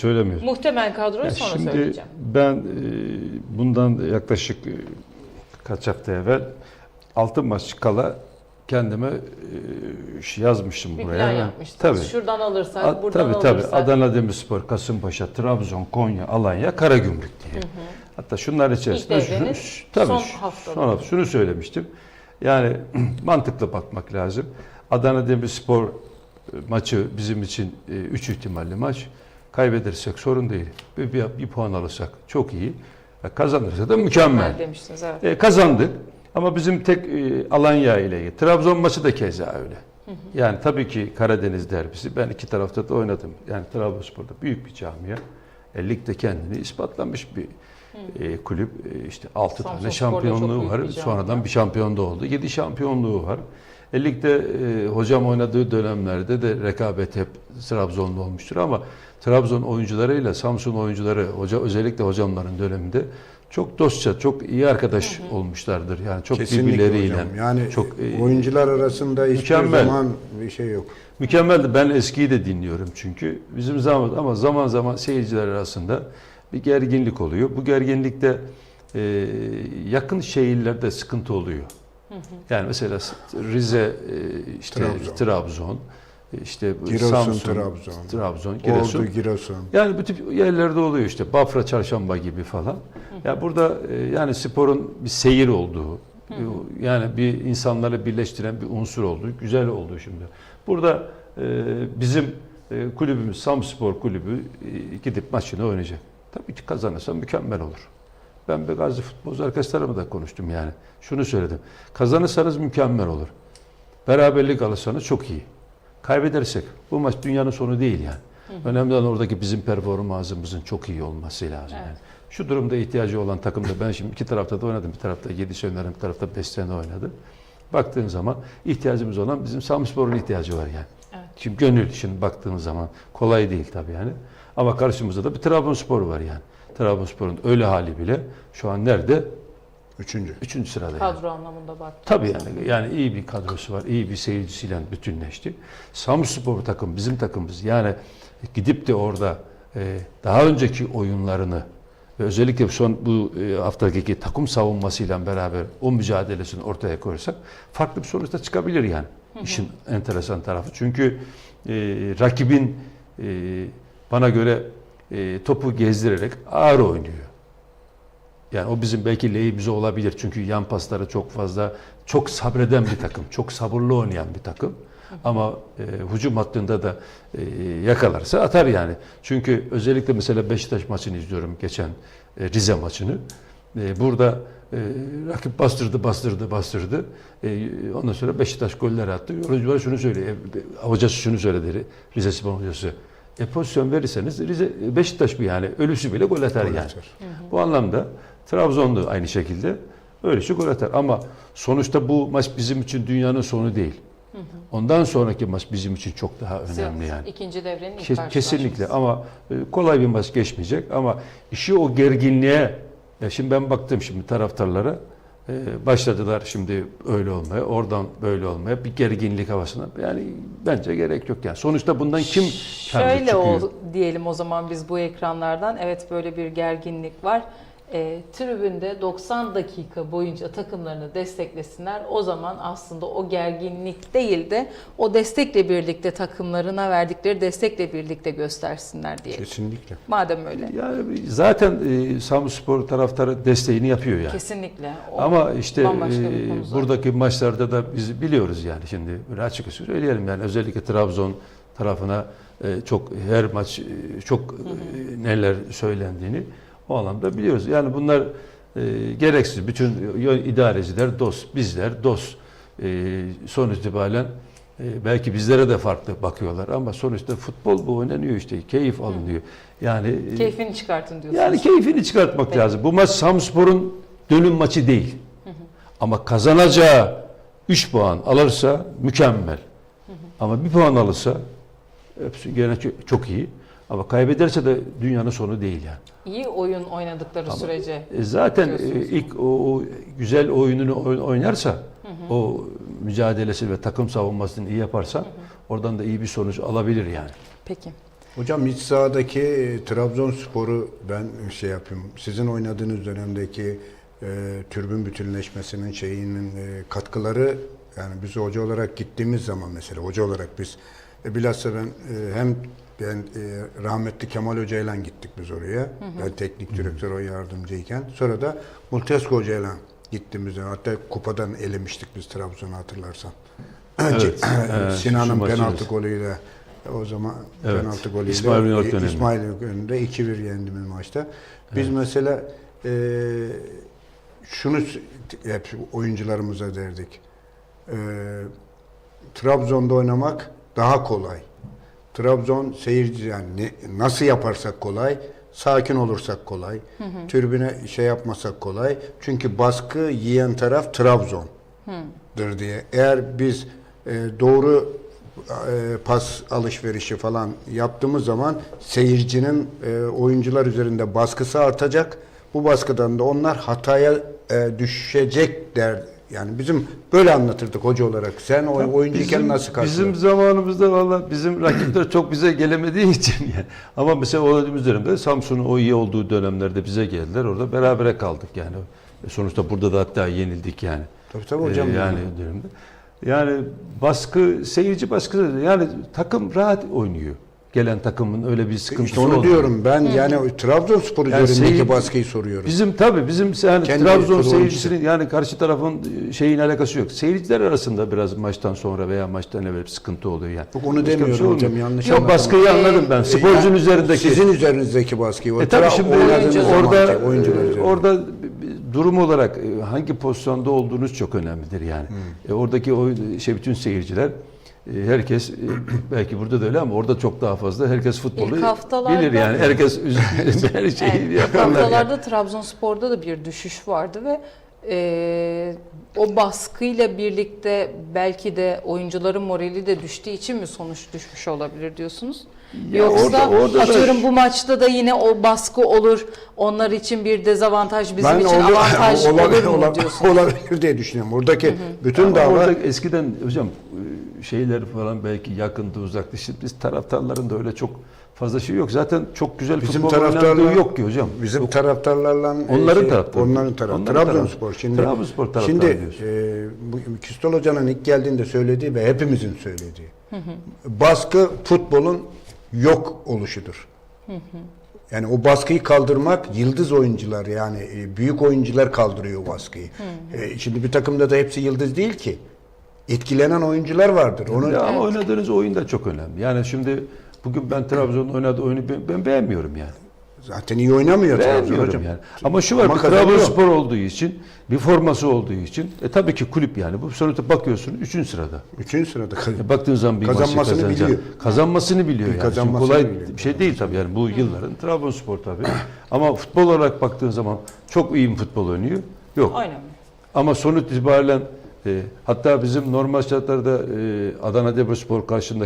Söylemiyorum. Muhtemel kadroyu Ya sonra şimdi söyleyeceğim. ben e, bundan yaklaşık e, kaç hafta evvel 6 maç kala kendime e, şey yazmıştım Bir buraya. plan Yani yapmıştınız. Tabii. Şuradan alırsak, A- buradan tabii tabii. alırsak. Adana Demirspor, Kasımpaşa, Trabzon, Konya, Alanya, Karagümrük diye. Hatta şunlar içerisinde şu, devrenin şu- tabii son haftaları. son hafta şunu söylemiştim. Yani mantıklı bakmak lazım. Adana Demirspor maçı bizim için 3 ihtimalli maç. Kaybedersek sorun değil. Bir, bir, bir puan alırsak çok iyi. Kazanırsa da mükemmel. Demiştiniz evet. E, kazandık ama bizim tek e, Alanya ile ilgili. Trabzon maçı da keza öyle. Yani tabii ki Karadeniz derbisi. Ben iki tarafta da oynadım. Yani Trabzonspor'da büyük bir camia. E, ligde kendini ispatlamış bir e, kulüp. E, işte 6 Samsun tane şampiyonluğu var. bir. Sonradan bir şampiyon da oldu. 7 şampiyonluğu var. E, ligde e, hocam oynadığı dönemlerde de rekabet hep Trabzon'da olmuştur ama Trabzon oyuncularıyla Samsun oyuncuları hoca özellikle hocamların döneminde çok dostça, çok iyi arkadaş olmuşlardır. Yani çok Kesinlikle birbirleriyle. hocam. Yani çok e, oyuncular arasında hiçbir mükemmel. zaman bir şey yok. Mükemmeldi. Ben eskiyi de dinliyorum çünkü. Bizim zaman ama zaman zaman seyirciler arasında bir gerginlik oluyor. Bu gerginlikte e, yakın şehirlerde sıkıntı oluyor. Yani mesela Rize, e, işte Trabzon. Trabzon, işte bu Giresun, Samsun, Trabzon. Trabzon, Giresun. Ordu, Giresun. Yani bu tip yerlerde oluyor işte Bafra, Çarşamba gibi falan. Ya burada e, yani sporun bir seyir olduğu, yani bir insanları birleştiren bir unsur olduğu, güzel olduğu şimdi. Burada e, bizim e, kulübümüz Samspor Kulübü e, gidip maçını oynayacak. Tabii ki kazanırsa mükemmel olur. Ben bir Gazi futbolcu arkadaşlarımla da konuştum yani. Şunu söyledim. Kazanırsanız mükemmel olur. Beraberlik alırsanız çok iyi. Kaybedersek bu maç dünyanın sonu değil yani. Önemli olan oradaki bizim performansımızın çok iyi olması lazım. Evet. Yani. Şu durumda ihtiyacı olan takımda ben şimdi iki tarafta da oynadım. Bir tarafta 7 sene, bir tarafta 5 sene oynadım. Baktığın zaman ihtiyacımız olan bizim Samspor'un ihtiyacı var yani. Evet. Şimdi gönül şimdi baktığımız zaman kolay değil tabii yani. Ama karşımızda da bir Trabzonspor var yani. Trabzonspor'un öyle hali bile şu an nerede? Üçüncü. Üçüncü sırada yani. Kadro anlamında baktım. Tabii yani yani iyi bir kadrosu var, iyi bir seyircisiyle bütünleşti. Samspor takım bizim takımımız yani gidip de orada e, daha önceki oyunlarını ve özellikle son bu e, haftaki takım savunmasıyla beraber o mücadelesini ortaya koyarsak farklı bir sonuç da çıkabilir yani. İşin enteresan tarafı. Çünkü e, rakibin e, bana göre e, topu gezdirerek ağır oynuyor. Yani o bizim belki lehimize olabilir. Çünkü yan pasları çok fazla, çok sabreden bir takım, çok sabırlı oynayan bir takım. Ama e, hücum hattında da e, yakalarsa atar yani. Çünkü özellikle mesela Beşiktaş maçını izliyorum geçen e, Rize maçını. E, burada e, rakip bastırdı, bastırdı, bastırdı. E, ondan sonra Beşiktaş goller attı. Yorumcular şunu söylüyor. E, hocası şunu söyledi. Rize Spor hocası. E pozisyon verirseniz Rize, Beşiktaş bir yani ölüsü bile gol atar Gol yani. atar. Bu anlamda Trabzon'da aynı şekilde öylesi gol atar. Ama sonuçta bu maç bizim için dünyanın sonu değil. Ondan sonraki maç bizim için çok daha önemli yani. İkinci devrenin ilk Kes- kesinlikle ama e, kolay bir maç geçmeyecek ama işi o gerginliğe ya şimdi ben baktım şimdi taraftarlara e, başladılar şimdi öyle olmaya oradan böyle olmaya bir gerginlik havasına yani bence gerek yok yani sonuçta bundan kim Şöyle çıkıyor? o, diyelim o zaman biz bu ekranlardan. Evet böyle bir gerginlik var. E, tribünde 90 dakika boyunca takımlarını desteklesinler. O zaman aslında o gerginlik değil de o destekle birlikte takımlarına verdikleri destekle birlikte göstersinler diye. Kesinlikle. Madem öyle. Yani zaten e, Samspor taraftarı desteğini yapıyor yani. Kesinlikle. O Ama işte e, buradaki maçlarda da biz biliyoruz yani şimdi böyle açık söyleyelim yani özellikle Trabzon tarafına e, çok her maç e, çok e, neler söylendiğini o anlamda biliyoruz. Yani bunlar e, gereksiz. Bütün idareciler dost, bizler dost. E, sonuç itibaren e, belki bizlere de farklı bakıyorlar ama sonuçta futbol bu oynanıyor işte keyif alınıyor. Yani e, Keyfini çıkartın diyorsunuz. yani keyfini çıkartmak Peki. lazım. Bu maç Samspor'un dönüm maçı değil. Ama kazanacağı 3 puan alırsa mükemmel. Ama bir puan alırsa hepsi gene çok, çok iyi. Ama kaybederse de dünyanın sonu değil yani. İyi oyun oynadıkları sürece. E zaten e, ilk o, o güzel oyununu oy- oynarsa, o mücadelesi ve takım savunmasını iyi yaparsa oradan da iyi bir sonuç alabilir yani. Peki. Hocam iç sahadaki e, Trabzonspor'u ben şey yapayım. Sizin oynadığınız dönemdeki e, türbün bütünleşmesinin şeyinin e, katkıları yani biz hoca olarak gittiğimiz zaman mesela hoca olarak biz e, bilhassa ben e, hem ben e, rahmetli Kemal Hoca ile gittik biz oraya. Ben teknik direktör o yardımcıyken. Sonra da Multesko Hoca ile gittiğimizde hatta kupadan elemiştik biz Trabzon'u hatırlarsan. Evet, evet, şu Sinan'ın penaltı evet. golüyle o zaman Evet. penaltı golüyle İsmail Ünal dönemi. İsmail önünde 2-1 yendiğimiz maçta. Biz mesela e, şunu hep oyuncularımıza derdik. E, Trabzon'da oynamak daha kolay. Trabzon seyirci yani nasıl yaparsak kolay, sakin olursak kolay, türbüne şey yapmasak kolay. Çünkü baskı yiyen taraf Trabzon'dır diye. Eğer biz e, doğru e, pas alışverişi falan yaptığımız zaman seyircinin e, oyuncular üzerinde baskısı artacak. Bu baskıdan da onlar hataya e, düşecek der. Yani bizim böyle anlatırdık hoca olarak. Sen o oyuncuyken nasıl karşıladın? Bizim zamanımızda valla bizim rakipler çok bize gelemediği için yani. Ama mesela o dönemde Samsun'un o iyi olduğu dönemlerde bize geldiler. Orada berabere kaldık yani. E Sonuçta burada da hatta yenildik yani. Tabii tabii hocam. Ee, yani dönemde. Yani baskı, seyirci baskısı yani takım rahat oynuyor. Gelen takımın öyle bir sıkıntısı İşte onu olmuyor. diyorum ben yani Trabzonspor Yani üzerindeki seyir- baskıyı soruyorum. Bizim tabii bizim yani Kendi Trabzon seyircisinin yani karşı tarafın e, şeyin alakası yok. Seyirciler arasında biraz maçtan sonra veya maçtan evvel sıkıntı oluyor yani. Yok, onu Başka demiyorum şey hocam, yanlış Yok anlatma. baskıyı anladım ben. E, Sporcunun yani üzerindeki. Sizin üzerinizdeki baskıyı. E tabii tra- şimdi Oyuncu- orada e, üzerinde. orada bir durum olarak e, hangi pozisyonda olduğunuz çok önemlidir yani. Hmm. E, oradaki o şey bütün seyirciler e, herkes e, belki burada da öyle ama orada çok daha fazla herkes futbolu İlk haftalarda- bilir yani. Herkes her şeyi Evet, ilk yaparlar. yani. haftalarda Trabzonspor'da da bir düşüş vardı ve e, o baskıyla birlikte belki de oyuncuların morali de düştüğü için mi sonuç düşmüş olabilir diyorsunuz? Ya Yoksa orada- orada da- atıyorum bu maçta da yine o baskı olur. Onlar için bir dezavantaj, bizim için olur- avantaj olabilir, olur mu olabilir, diyorsunuz? olabilir diye düşünüyorum. Oradaki bütün Ama dava orada eskiden hocam e, şeyler falan belki yakındı uzaktı. Şimdi biz taraftarların da öyle çok fazla şey yok. Zaten çok güzel bizim futbol taraftarlar oynandığı yok ki hocam. Bizim Yok. taraftarlarla Onların taraftarı. Onların tarafı. Onların Trabzonspor tarafı. şimdi. Trabzonspor taraftarı Şimdi diyorsun. e, bu Küstol Hoca'nın ilk geldiğinde söylediği ve hepimizin söylediği. Baskı futbolun yok oluşudur. Yani o baskıyı kaldırmak yıldız oyuncular yani e, büyük oyuncular kaldırıyor o baskıyı. E, şimdi bir takımda da hepsi yıldız değil ki. Etkilenen oyuncular vardır. Onu Ya ama oynadığınız oyun da çok önemli. Yani şimdi bugün ben Trabzon'un oynadığı oyunu ben, ben beğenmiyorum yani. zaten iyi oynamıyor Trabzon hocam. yani. Ama şu var Ama bir kazanıyor. Trabzonspor olduğu için, bir forması olduğu için e tabii ki kulüp yani. Bu sonuçta bakıyorsun 3. sırada. Üçüncü sırada kalıyor. E baktığın zaman bir Kazanmasını maçı kazanacak. biliyor. Kazanmasını biliyor Bir yani. kazanmasını Şimdi kolay biliyor. bir şey değil tabii yani bu yılların Trabzonspor tabii. Ama futbol olarak baktığın zaman çok iyi bir futbol oynuyor. Yok. Oynamıyor. Ama sonuç itibariyle e, hatta bizim normal şartlarda e, Adana Demirspor karşındaki